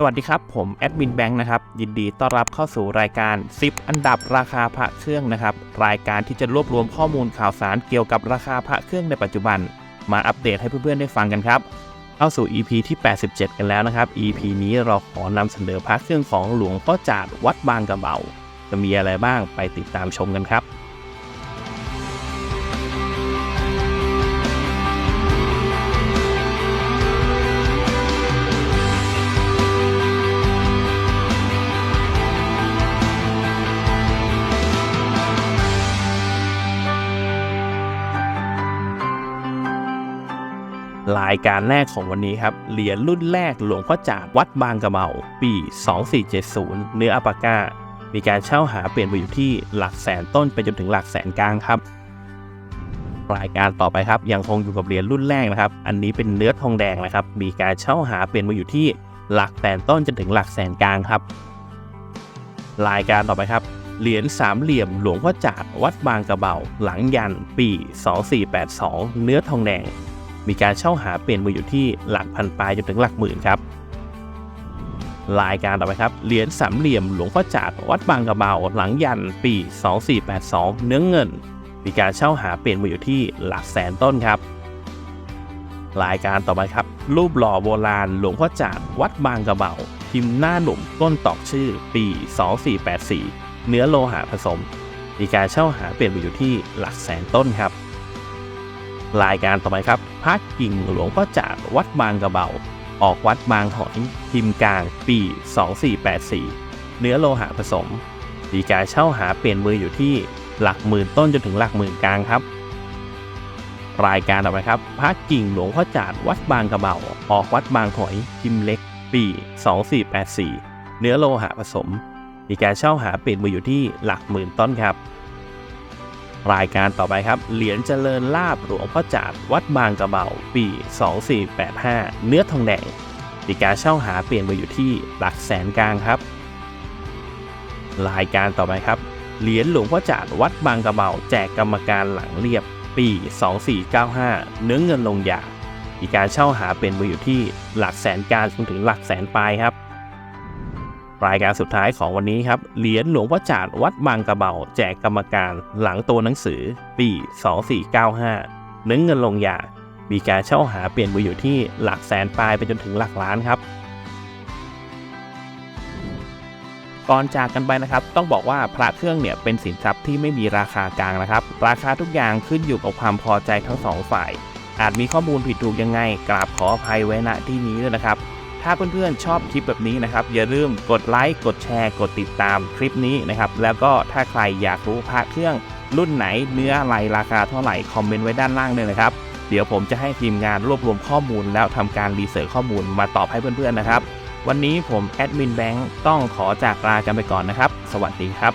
สวัสดีครับ ผมแอดมินแบงค์นะครับ ยินดีต้อนรับเข้าสู่รายการ 10 อันดับราคาพระเครื่องนะครับ รายการที่จะรวบรวมข้อมูลข่าวสารเกี่ยวกับราคาพระเครื่องในปัจจุบัน มาอัปเดตให้เพื่อนๆได้ฟังกันครับ เข้าสู่ EP ที่ 87 กันแล้วนะครับ EP นี้เราขอนำเสนอพระเครื่องของหลวงพ่อจาดวัดบางกระเบาจะมีอะไรบ้างไปติดตามชมกันครับ รายการแรกของวันนี้ครับ เหรียญรุ่นแรกหลวงพ่อจาดวัดบางกระเบาปี 2470 เนื้ออัปปากา มีการเช่าหาเปลี่ยนไปอยู่ที่หลักแสนต้นไปจนถึงหลักแสนกลางครับ รายการต่อไปครับยังคงอยู่กับเหรียญรุ่นแรกนะครับ อันนี้เป็นเนื้อทองแดงนะครับ มีการเช่าหาเปลี่ยนมาอยู่ที่หลักแสนต้นจนถึงหลักแสนกลางครับ รายการต่อไปครับเหรียญสามเหลี่ยมหลวงพ่อจาดวัดบางกระเบาหลังยันปี 2482 เนื้อทองแดง มีการเช่าหาเปลี่ยนมืออยู่ที่หลักพันปลายจนถึงหลักหมื่นครับรายการต่อไปครับ เหรียญสามเหลี่ยมหลวงพ่อจาดวัดบางกระเบาหลังยันปี 2482 เนื้อเงิน มีการเช่าหาเปลี่ยนมืออยู่ที่หลักแสนต้นครับ รายการต่อไปครับ รูปหล่อโบราณหลวงพ่อจาดวัดบางกระเบาพิมพ์หน้าหนุ่มต้นตอกชื่อปี 2484 เนื้อโลหะผสม มีการเช่าหาเปลี่ยนมืออยู่ที่หลักแสนต้นครับ รายการต่อไปครับพระกิ่งหลวงพ่อจาดวัดบางกระเบา ออกวัดบางหอยพิมพ์กลาง ปี 2484 เนื้อโลหะผสมมีการเช่าหาเปลี่ยนมืออยู่ที่หลักหมื่นต้นจนถึงหลักหมื่นกลางครับ รายการต่อไปครับพระกิ่งหลวงพ่อจาดวัดบางกระเบา ออกวัดบางหอยพิมพ์เล็ก ปี 2484 เนื้อโลหะผสม มีการเช่าหาเปลี่ยนมืออยู่ที่หลักหมื่นต้นครับ รายการต่อไปครับ เหรียญเจริญลาบหลวงพ่อจาดวัดบางกระเบาปี 2485 เนื้อทองแดงมีกาเช่าหาเปลี่ยนมาอยู่ที่หลักแสนกลางครับ รายการต่อไปครับ เหรียญหลวงพ่อจาดวัดบางกระเบาแจกกรรมการหลังเรียบปี 2495 เนื้อเงินลงยามีกาเช่าหาเปลี่ยนมาอยู่ที่หลักแสนกลางจนถึงหลักแสนปลายครับ รายการสุดท้ายของวันนี้ครับ เหรียญหลวงพ่อจาดวัดบางกระเบาแจกกรรมการหลังตัวหนังสือ ปี 2495เนื้อเงินลงยา มีการเช่าหาเปลี่ยนมืออยู่ที่หลักแสนปลายไปจนถึงหลักล้านครับ ก่อนจากกันไปนะครับ ต้องบอกว่าพระเครื่องเนี่ยเป็นสินทรัพย์ที่ไม่มีราคากลางนะครับ ราคาทุกอย่างขึ้นอยู่กับความพอใจทั้งสองฝ่าย อาจมีข้อมูลผิดถูกยังไงกราบขออภัยไว้ณที่นี้ด้วยนะครับ ถ้าเพื่อนๆชอบคลิปแบบนี้นะครับ อย่าลืมกดไลค์กดแชร์กดติดตามคลิปนี้นะครับ แล้วก็ถ้าใครอยากรู้พระเครื่องรุ่นไหนเนื้ออะไรราคาเท่าไหร่คอมเมนต์ไว้ด้านล่างเลยนะครับ เดี๋ยวผมจะให้ทีมงานรวบรวมข้อมูล แล้วทำการรีเสิร์ชข้อมูลมาตอบให้เพื่อนๆนะครับ วันนี้ผมแอดมินแบงค์ต้องขอจากลากันไปก่อนนะครับ สวัสดีครับ